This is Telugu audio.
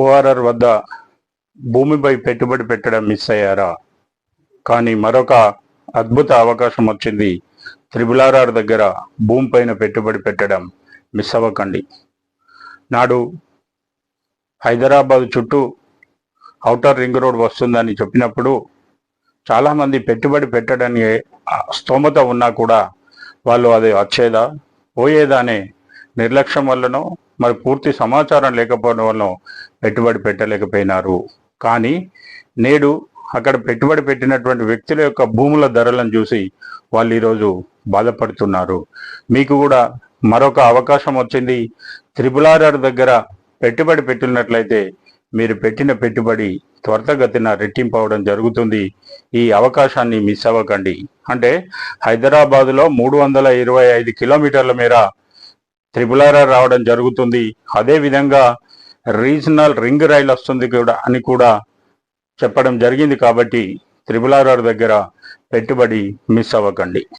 ఓఆర్ఆర్ వద్ద భూమిపై పెట్టుబడి పెట్టడం మిస్ అయ్యారా? కానీ మరొక అద్భుత అవకాశం వచ్చింది. త్రిబుల్ ఆర్ఆర్ దగ్గర భూమిపైన పెట్టుబడి పెట్టడం మిస్ అవ్వకండి. నాడు హైదరాబాద్ చుట్టూ ఔటర్ రింగ్ రోడ్ వస్తుందని చెప్పినప్పుడు చాలామంది పెట్టుబడి పెట్టడానికి స్తోమత ఉన్నా కూడా వాళ్ళు అది వచ్చేదా పోయేదా అనే నిర్లక్ష్యం వల్లనో మరి పూర్తి సమాచారం లేకపోవడం వల్ల పెట్టుబడి పెట్టలేకపోయినారు. కానీ నేడు అక్కడ పెట్టుబడి పెట్టినటువంటి వ్యక్తుల యొక్క భూముల ధరలను చూసి వాళ్ళు ఈరోజు బాధపడుతున్నారు. మీకు కూడా మరొక అవకాశం వచ్చింది. త్రిపులారర్ దగ్గర పెట్టుబడి పెట్టినట్లయితే మీరు పెట్టిన పెట్టుబడి త్వరితగతిన రెట్టింపవడం జరుగుతుంది. ఈ అవకాశాన్ని మిస్ అవ్వకండి. అంటే హైదరాబాదులో మూడు వందల ఇరవై ఐదు కిలోమీటర్ల మేర త్రిపులారా రావడం జరుగుతుంది. అదేవిధంగా రీజనల్ రింగ్ రైల్ వస్తుంది కూడా అని కూడా చెప్పడం జరిగింది కాబట్టి త్రిపులారార్ దగ్గర పెట్టుబడి మిస్ అవ్వకండి.